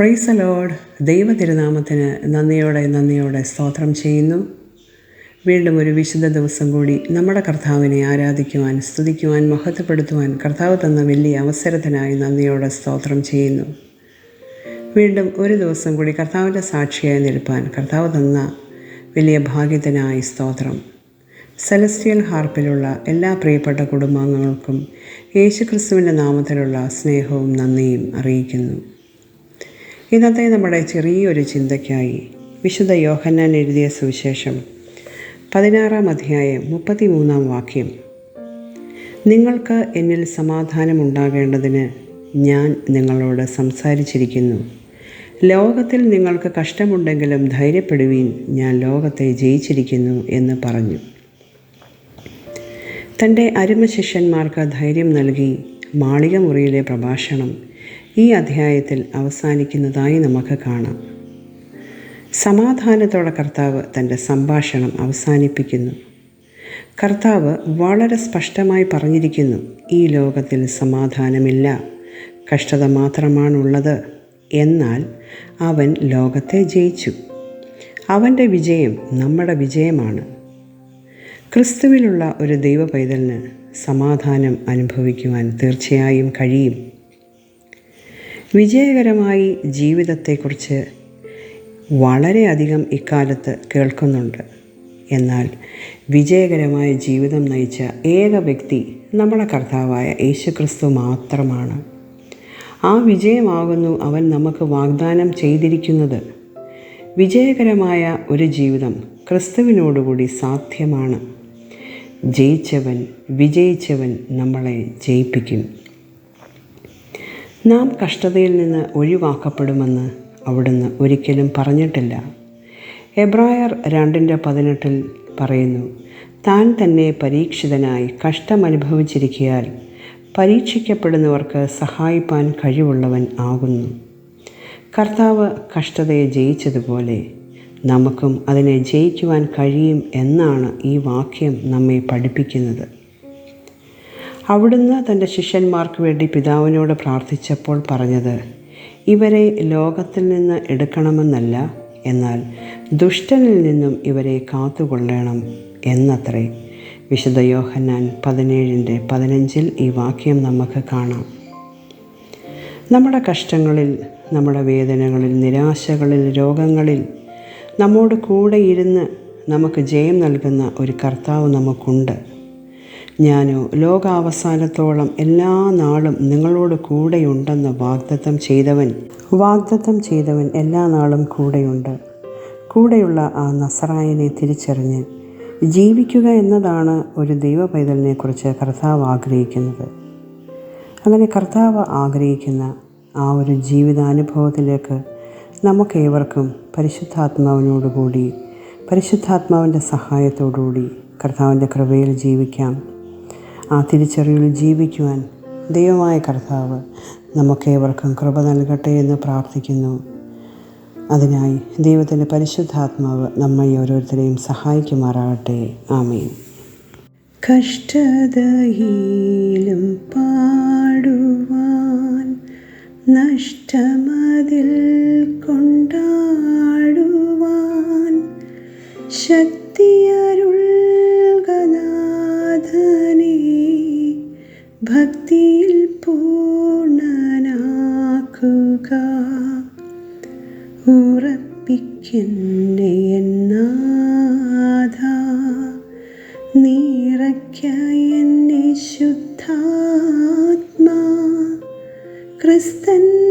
Price allowed ദൈവ തിരുനാമത്തിന് നന്ദിയോടെ നന്ദിയോടെ സ്തോത്രം ചെയ്യുന്നു. വീണ്ടും ഒരു വിശുദ്ധ ദിവസം കൂടി നമ്മുടെ കർത്താവിനെ ആരാധിക്കുവാൻ സ്തുതിക്കുവാൻ മഹത്വപ്പെടുത്തുവാൻ കർത്താവ് തന്ന വലിയ അവസരത്തിനായി നന്ദിയോടെ സ്തോത്രം ചെയ്യുന്നു. വീണ്ടും ഒരു ദിവസം കൂടി കർത്താവിന്റെ സാക്ഷിയായി നിൽപ്പാൻ കർത്താവ് തന്ന വലിയ ഭാഗ്യത്തിനായി സ്തോത്രം. സെലസ്റ്റിയൽ ഹാർപ്പിലുള്ള എല്ലാ പ്രിയപ്പെട്ട കുടുംബാംഗങ്ങൾക്കും യേശുക്രിസ്തുവിന്റെ നാമത്തിലുള്ള സ്നേഹവും നന്ദിയും അറിയിക്കുന്നു. ഇന്നത്തെ നമ്മുടെ ചെറിയൊരു ചിന്തയ്ക്കായി വിശുദ്ധ യോഹന്നാൻ എഴുതിയ സുവിശേഷം പതിനാറാം അധ്യായം മുപ്പത്തിമൂന്നാം വാക്യം. നിങ്ങൾക്ക് എന്നിൽ സമാധാനമുണ്ടാകേണ്ടതിന് ഞാൻ നിങ്ങളോട് സംസാരിച്ചിരിക്കുന്നു. ലോകത്തിൽ നിങ്ങൾക്ക് കഷ്ടമുണ്ടെങ്കിലും ധൈര്യപ്പെടുവീൻ ഞാൻ ലോകത്തെ ജയിച്ചിരിക്കുന്നു എന്ന് പറഞ്ഞു. തന്റെ അരുമ ശിഷ്യന്മാർക്ക് ധൈര്യം നൽകി മാളികമുറിയിലെ പ്രഭാഷണം ഈ അധ്യായത്തിൽ അവസാനിക്കുന്നതായി നമുക്ക് കാണാം. സമാധാനത്തോടെ കർത്താവ് തന്റെ സംഭാഷണം അവസാനിപ്പിക്കുന്നു. കർത്താവ് വളരെ സ്പഷ്ടമായി പറഞ്ഞിരിക്കുന്നു ഈ ലോകത്തിൽ സമാധാനമില്ല കഷ്ടത മാത്രമാണുള്ളത് എന്നാൽ അവൻ ലോകത്തെ ജയിച്ചു. അവന്റെ വിജയം നമ്മുടെ വിജയമാണ്. ക്രിസ്തുവിലുള്ള ഒരു ദൈവ സമാധാനം അനുഭവിക്കുവാൻ തീർച്ചയായും കഴിയും. വിജയകരമായി ജീവിതത്തെക്കുറിച്ച് വളരെയധികം ഇക്കാലത്ത് കേൾക്കുന്നുണ്ട്. എന്നാൽ വിജയകരമായ ജീവിതം നയിച്ച ഏക വ്യക്തി നമ്മുടെ കർത്താവായ യേശുക്രിസ്തു മാത്രമാണ്. ആ വിജയമാകുന്നു അവൻ നമുക്ക് വാഗ്ദാനം ചെയ്തിരിക്കുന്നത്. വിജയകരമായ ഒരു ജീവിതം ക്രിസ്തുവിനോടുകൂടി സാധ്യമാണ്. ജയിച്ചവൻ വിജയിച്ചവൻ നമ്മളെ ജയിപ്പിക്കും. നാം കഷ്ടതയിൽ നിന്ന് ഒഴിവാക്കപ്പെടുമെന്ന് അവിടുന്ന് ഒരിക്കലും പറഞ്ഞിട്ടില്ല. എബ്രായർ രണ്ടിന്റെ പതിനെട്ടിൽ പറയുന്നു താൻ തന്നെ പരീക്ഷിതനായി കഷ്ടമനുഭവിച്ചിരിക്കിയാൽ പരീക്ഷിക്കപ്പെടുന്നവർക്ക് സഹായിപ്പാൻ കഴിവുള്ളവൻ ആകുന്നു. കർത്താവ് കഷ്ടതയെ ജയിച്ചതുപോലെ നമുക്കും അതിനെ ജയിക്കുവാൻ കഴിയും എന്നാണ് ഈ വാക്യം നമ്മെ പഠിപ്പിക്കുന്നത്. അവിടുന്ന് തന്റെ ശിഷ്യന്മാർക്ക് വേണ്ടി പിതാവിനോട് പ്രാർത്ഥിച്ചപ്പോൾ പറഞ്ഞത് ഇവരെ ലോകത്തിൽ നിന്ന് എടുക്കണമെന്നല്ല എന്നാൽ ദുഷ്ടനിൽ നിന്നും ഇവരെ കാത്തുകൊള്ളണം എന്നത്രേ. വിശുദ്ധ യോഹന്നാൻ പതിനേഴിന്റെ പതിനഞ്ചിൽ ഈ വാക്യം നമുക്ക് കാണാം. നമ്മുടെ കഷ്ടങ്ങളിൽ നമ്മുടെ വേദനകളിൽ നിരാശകളിൽ രോഗങ്ങളിൽ നമ്മോട് കൂടെ ഇരുന്ന് നമുക്ക് ജയം നൽകുന്ന ഒരു കർത്താവ് നമുക്കുണ്ട്. ഞാനോ ലോകാവസാനത്തോളം എല്ലാ നാളും നിങ്ങളോട് കൂടെയുണ്ടെന്ന് വാഗ്ദത്തം ചെയ്തവൻ. വാഗ്ദത്തം ചെയ്തവൻ എല്ലാ നാളും കൂടെയുണ്ട്. കൂടെയുള്ള ആ നസറായനെ തിരിച്ചറിഞ്ഞ് ജീവിക്കുക എന്നതാണ് ഒരു ദൈവ പൈതലിനെക്കുറിച്ച് കർത്താവ് ആഗ്രഹിക്കുന്നത്. അങ്ങനെ കർത്താവ് ആഗ്രഹിക്കുന്ന ആ ഒരു ജീവിതാനുഭവത്തിലേക്ക് നമുക്കേവർക്കും പരിശുദ്ധാത്മാവിനോടുകൂടി പരിശുദ്ധാത്മാവിന്റെ സഹായത്തോടുകൂടി കർത്താവിന്റെ കൃപയിൽ ജീവിക്കാം. ആ തിരിച്ചറിവിൽ ജീവിക്കുവാൻ ദൈവമായ കർത്താവ് നമുക്കേവർക്കും കൃപ നൽകട്ടെ എന്ന് പ്രാർത്ഥിക്കുന്നു. അതിനായി ദൈവത്തിന്റെ പരിശുദ്ധാത്മാവ് നമ്മെ ഓരോരുത്തരെയും സഹായിക്കുമാറാകട്ടെ. ആമീൻ. കഷ്ടതയിലും പാടുവാൻ നഷ്ടമതിൽ കൊണ്ടാടുവാൻ ശക്തിയരുൾഗനാഥനെ ഭക്തിയിൽ പൂർണനാക്കുക ഉറപ്പിക്കന്നെ എന്നാഥ നീറയ്ക്ക എന്നെ ശുദ്ധാത്മാ. ക്രിസ്തൻ